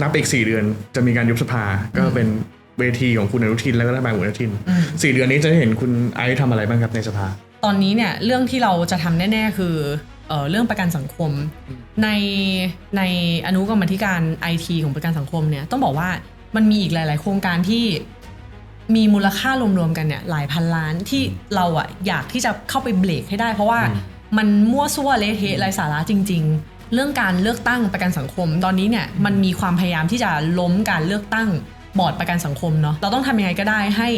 นับอีกสี่เดือนจะมีการยุบสภาก็เป็นเวทีของคุณอนุทินแล้วก็รัฐบาลคุณอนุทินอืมสี่เดือนนี้จะได้เห็นคุณไอซ์ทำอะไรบ้างครับในสภา ตอนนี้เนี่ยเรื่องที่เราจะทำแน่ ๆ คือเออเรื่องประกันสังคม ในในอนุกรรมธิการไอทีของประกันสังคมเนี่ยต้องบอกว่ามันมีอีกหลาย ๆ โครงการที่มีมูลค่ารวมๆกันเนี่ยหลายพันล้านที่เราอะอยากที่จะเข้าไปเบรกให้ได้ เพราะว่าอืมมันมั่วซั่วเละเทะไร้สาระจริงๆ เรื่องการเลือกตั้งประกันสังคม ตอนนี้เนี่ยมันมีความพยายามที่จะล้มการเลือกตั้งบอร์ดประกันสังคมเนาะเราต้องทำยังไงก็ได้ให้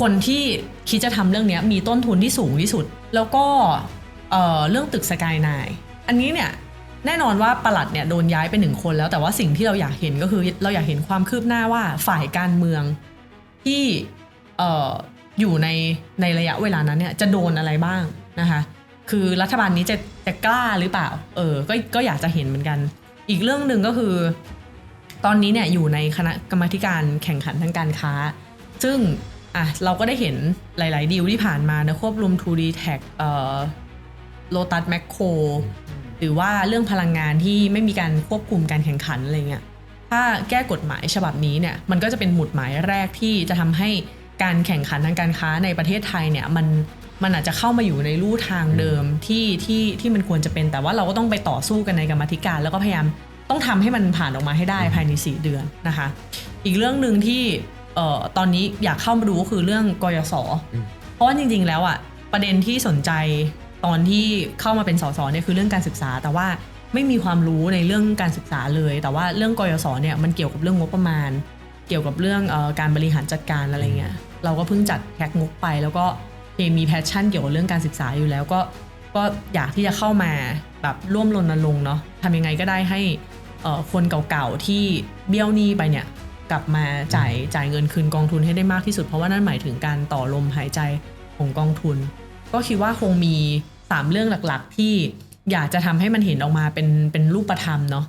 คนที่คิดจะทำเรื่องนี้มีต้นทุนที่สูงที่สุด แล้วก็เเรื่องตึกสกายนายอันนี้เนี่ยแน่นอนว่าประหลัดเนี่ยโดนย้ายไปหนึ่งคนแล้วแต่ว่าสิ่งที่เราอยากเห็นก็คือเราอยากเห็นความคืบหน้าว่าฝ่ายการเมืองที่เอ่ออยู่ในในระยะเวลานั้นเนี่ยจะโดนอะไรบ้างนะคะ คือรัฐบาลนี้จะจะกล้าหรือเปล่า เออ ก็ก็อยากจะเห็นเหมือนกัน อีกเรื่องหนึ่งก็คือ ตอนนี้เนี่ยอยู่ในคณะกรรมการแข่งขันทางการค้า ซึ่งอะเราก็ได้เห็นหลาย ๆ ดีลที่ผ่านมานะควบรวม 2D Tag เอ่อโลตัสแมคโครหรือว่าเรื่องพลังงานที่ไม่มีการควบคุมการแข่งขันอะไรเงี้ยถ้าแก้กฎหมายฉบับนี้เนี่ยมันก็จะเป็นหมุดหมายแรกที่จะทำให้การแข่งขันทางการค้าในประเทศไทยเนี่ยมัน มันอาจจะเข้ามาอยู่ในลู่ทางเดิมที่ที่ที่มันควรจะเป็น แต่ว่าเราก็ต้องไปต่อสู้กันในกรรมาธิการ แล้วก็พยายามต้องทำให้มันผ่านออกมาให้ได้ภายใน 4 เดือนนะคะ อีกเรื่องหนึ่งที่เอ่อตอนนี้อยากเข้ามาดูก็คือเรื่องกยศอืมเพราะว่าจริง ๆ แล้วอะประเด็นที่สนใจตอนที่เข้ามาเป็นสสเนี่ยคือเรื่องการศึกษา แต่ว่าไม่มีความรู้ในเรื่องการศึกษาเลย แต่ว่าเรื่องกยศเนี่ยมันเกี่ยวกับเรื่องงบประมาณ เกี่ยวกับเรื่องเออการบริหารจัดการอะไรเงี้ยเราก็เพิ่งจัดแพ็กงบไปแล้วก็เอ งมีแพชชั่นเกี่ยวกับเรื่องการศึกษาอยู่แล้วก็ก็อยากที่จะเข้ามาแบบร่วมรณรงค์เนาะทำยังไงก็ได้ให้เอ่อคนเก่าๆที่เบี้ยวหนี้ไปเนี่ยกลับมาจ่ายจ่ายเงินคืนกองทุนให้ได้มากที่สุด เพราะว่านั่นหมายถึงการต่อลมหายใจของกองทุน ก็คิดว่าคงมี 3 เรื่องหลักๆ ที่อยากจะทำให้มันเห็นออกมาเป็นเป็นรูปธรรมเนาะ